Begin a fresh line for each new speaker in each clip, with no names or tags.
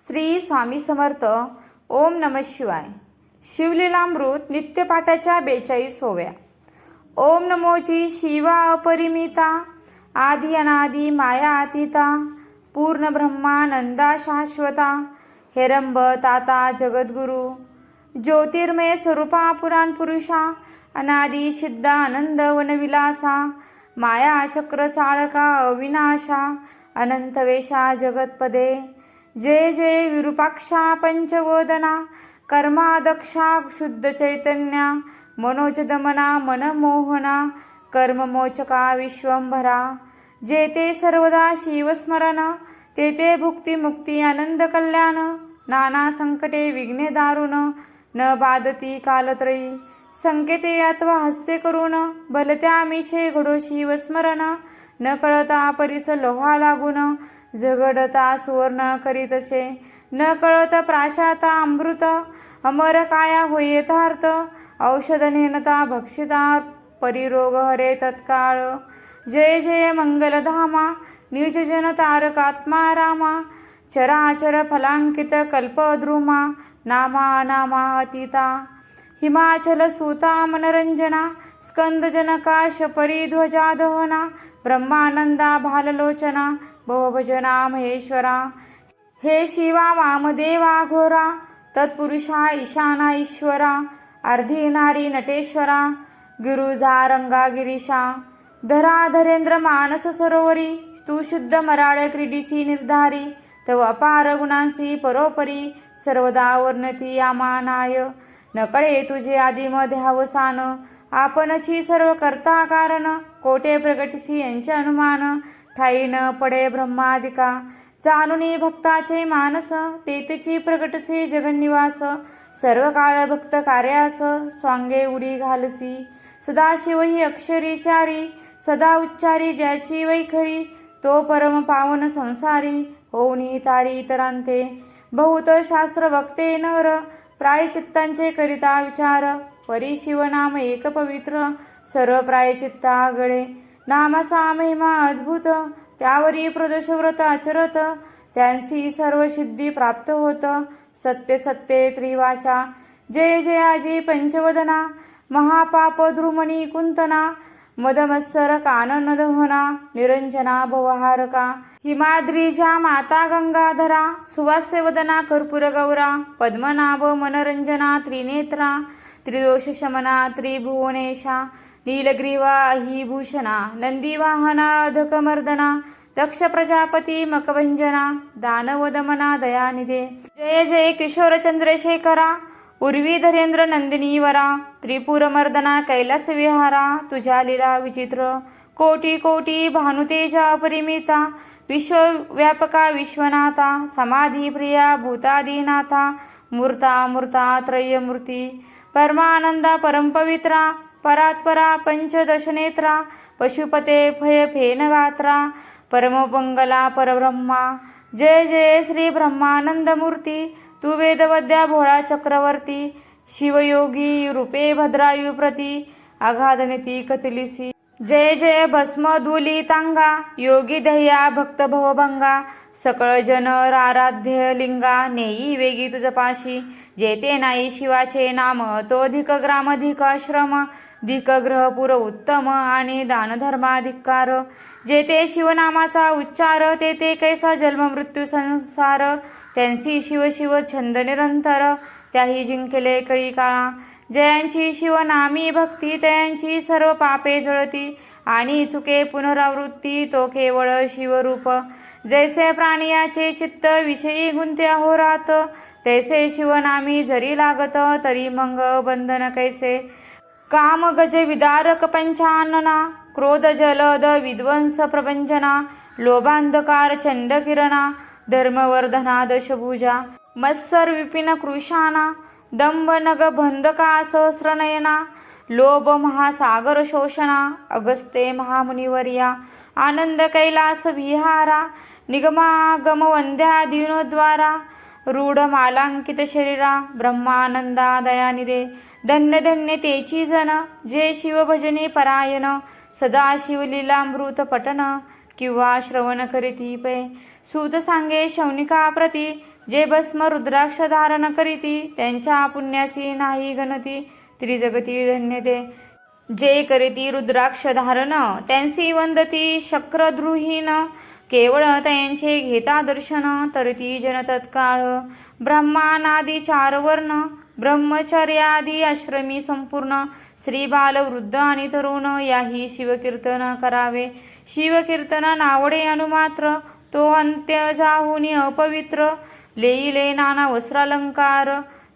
श्री स्वामी समर्थ ओम नम शिवाय. शिवलीलामृत नित्यपाठाच्या बेचाळीस होव्या. ओम नमोजी शिवा अपरिमिता आदि अनादि माया अतिता पूर्ण ब्रह्मानंदा शाश्वता हेरंब ताता जगद्गुरु ज्योतिर्मय स्वरूपा पुराण पुरुषा अनादि सिद्धा आनंद वनविलासा माया चक्र चाळका अविनाशा अनंतवेशा जगत्पदे जगतपदे जय जय विरूपाक्षा पंचवदना कर्मादक्षा शुद्ध चैतन्या मनोजदमना मनमोहना कर्ममोचका विश्वंभरा. जे ते सर्वदा शिवस्मरण ते ते भुक्ती मुक्ती आनंद कल्याण नाना संकटे विघ्ने दारुण न बाधती कालत्रयी. संकेते अथवा हास्य करून भलत्या मिशे घडो शिवस्मरण न कळता परिस लोहा लागून झगडता सुवर्ण करीतसे न कळत प्राशाता अमृत अमर काया होय यथार्थ औषध नेनता भक्षिता परिरोग हरे तत्काळ. जय जय मंगलधामा निजजन तारकात्मा रामा. चराचर फलांकित कल्पद्रुमा नामा नामा अतिता. हिमाचल सुता मनरंजना स्कंदजनकाश परिध्वजा दहना ब्रह्मानंदा भाललोचना भवभजना महेश्वरा। हे शिवा वामदेवा घोरा तत्पुरुषा ईशाना ईश्वरा अर्धी नारी नटेश्वरा गिरुजा रंगागिरीशा। धरा धरेंद्र मानस सरोवरी तू शुद्ध मराळ क्रीडिसी निर्धारी तव अपार गुणांसी परोपरी सर्वदा वर्णती आमानाय नकळे तुझे आदिमध्ये ध्यावसान आपणची सर्व करता कारण. कोटे प्रगटसी यांचे अनुमान. ठाई न पडे ब्रह्मादिका. जाणुनी भक्ताचे मानस. तेतेची प्रगटसे जगन्निवास. सर्व काळ भक्त कार्यास स्वांगे उडी घालसी. सदाशिव ही अक्षरीचारी सदा उच्चारी ज्याची वैखरी. तो परम पावन संसारी. होऊनी तारी इतरांते. बहुत शास्त्र वक्ते नर. प्रायचित्तांचे करिता विचार परी शिवनाम एक पवित्र सर्व प्रायचित्ता गळे नामाचा महिमा अद्भुत त्यावरी प्रदोषव्रत आचरत त्यांसी सर्व सिद्धी प्राप्त होत. सत्य सत्ये त्रिवाचा जय जयाजी पंचवदना महापाप द्रुमणी कुंतना मदमत्सर काननदहना निरंजना भवहारका। हिमाद्रीजा माता गंगाधरा सुवास्यवदना कर्पूर गौरा पद्मनाभ मनरंजना त्रिनेत्रा त्रिदोष शमना त्रिभुवनेशा नीलग्रीवा ही भूषणा नंदीवाहना अधकमर्दना दक्ष प्रजापती मकभंजना दानवदमना दयानिधे। जय जय किशोर चंद्रशेखरा उर्वी धरेंद्र नंदिनीवरा त्रिपुरमर्दना कैलास विहारा तुझ्या लीला विचित्र कोटी कोटी भानुतेजा परिमिता विश्वव्यापका विश्वनाथा समाधी प्रिया मूर्ता मूर्ता त्रयमूर्ती परमानंदा परमपवित्रा परात्परा पंचदशनेत्रा पशुपते भय फेनगात्रा परमपंगला परब्रह्मा जय जय श्री ब्रह्मानंद मूर्ती तू वेदवद्या भोळा चक्रवर्ती शिवयोगी रूपे भद्रायू प्रती आघादनिती कतलिसी। जय जय भस्म दुली तांगा योगी दह्या भक्त भवभंगा सकळ जन आराध्य लिंगा नेई वेगी तुझ पाशी। जेते नाही शिवाचे नाम तो धिक ग्राम धिक आश्रम धिक ग्रहपुर उत्तम आणि दानधर्माधिकार। जेते शिवनामाचा उच्चार तेते कैसा जन्म मृत्यू संसार। त्यांची शिव शिव छंद निरंतर त्याही जिंकले कळी काळा. जयांची शिवनामी भक्ती तयांची सर्व पापे जळती आणि चुके पुनरावृत्ती तो केवळ शिवरूप. जैसे प्राणियाचे चित्त विषयी गुंते अहोरात तैसे शिवनामी जरी लागत तरी मंग बंधन कैसे? काम गज विदारक पंचानना क्रोध जलद विध्वंस प्रपंचना लोभांधकार चंड धर्मवर्धना दशभुजा मत्सर विपिन कृशाना दंभ नग बंधका सहस्रनयना लोभ महासागर शोषणा अगस्ते महामुनिवर्या आनंद कैलास विहारा निगमागम वंद्या दिनोद्वारा रूढ मालांकित शरीरा ब्रह्मानंदा दयानिदे धन्य धन्य तेची जन जे शिवभजने परायण सदा शिवलीलामृत किंवा श्रवण करीती पै. सूत सांगे शौनिकाप्रती जे भस्म रुद्राक्ष धारण करीती त्यांच्या पुण्यासी नाही गणती त्रिजगती धन्यते जे करीती रुद्राक्ष धारण त्यांसी वंदती शक्रद्रुहीन केवळ त्यांचे घेता दर्शन तरती जन तत्काळ. ब्रह्मानादी चार वर्ण ब्रह्मचर्यादी आश्रमी संपूर्ण श्री बाल वृद्ध आणि तरुण याही शिवकीर्तन करावे. शिवकीर्तन नावडे अनुमात्र तो अंत्य जाहुनी अपवित्र लेईले नाना वस्त्रालंकार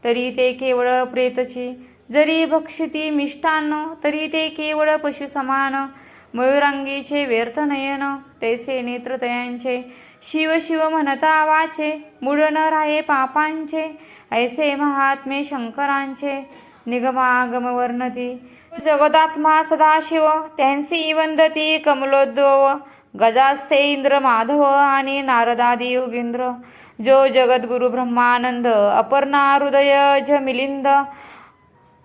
तरी ते केवळ प्रेतची. जरी भक्षिती मिष्टान्न तरी ते केवळ पशु समान मयुरांगीचे व्यर्थ नयन तैसे नेत्रतयांचे. शिव शिव म्हणता वाचे मूळ न राहे पापांचे ऐसे महात्मे शंकरांचे निगमागम वर्णती. जगदात्मा सदाशिव त्यांसी वंदती कमलोद्भव गजासे इंद्र माधव आणि नारदादी योगिंद्र. जो जगद्गुरु ब्रह्मानंद अपर्णा हृदय ज मिलिंद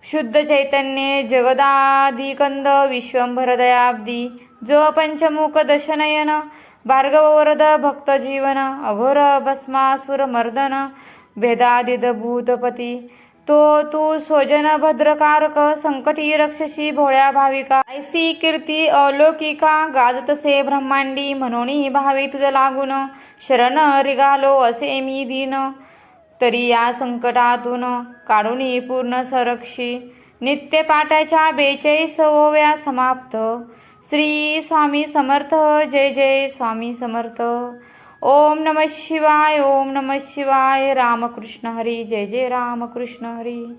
शुद्ध चैतन्य जगदाधिकंद विश्वंभर दयाब्दी जो पंचमुख दशनयन भार्गववरद भक्त जीवन अघोर भस्मासुर मर्दन भेदादिद भूतपती। तो तू स्वजन भद्रकारक संकटी रक्षसी भोळ्या भाविका। ऐसी कीर्ती अलौकिका गाजतसे ब्रह्मांडी म्हणून भावे तुझ लागून शरण रिगालो असे मी दिन। तरी या संकटातून काढून पूर्ण संरक्षी। नित्यपाठाच्या बेचाळीस ओव्या समाप्त। श्री स्वामी समर्थ जय जय स्वामी समर्थ. ओम नम शिवाय ओम नम शिवाय रामकृष्ण हरी जय जय रामकृष्ण हरी.